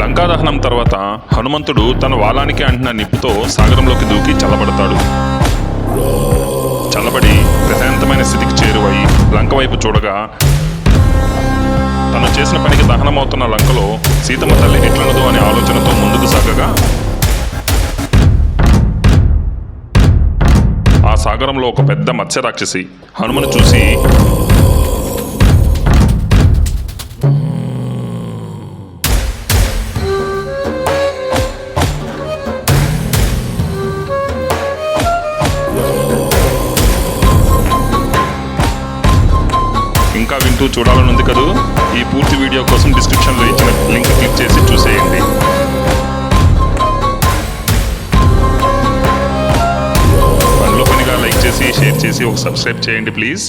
లంకాదహనం తర్వాత హనుమంతుడు తన వాలానికి అంటిన నిప్పుతో సాగరంలోకి దూకి చల్లబడతాడు. చల్లబడి ప్రశాంతమైన స్థితికి చేరువై లంక వైపు చూడగా తను చేసిన పనికి దహనమవుతున్న లంకలో సీతమ్మ తల్లి ఎట్లనదు అనే ఆలోచనతో ముందుకు సాగగా ఆ సాగరంలో ఒక పెద్ద మత్స్య రాక్షసి హనుమను చూసి ఇంకా వింటూ చూడాలనుంది కదూ? ఈ పూర్తి వీడియో కోసం డిస్క్రిప్షన్లో ఇచ్చిన లింక్ క్లిక్ చేసి చూసేయండి. పనిలో పనిగా లైక్ చేసి షేర్ చేసి ఒక సబ్స్క్రైబ్ చేయండి ప్లీజ్.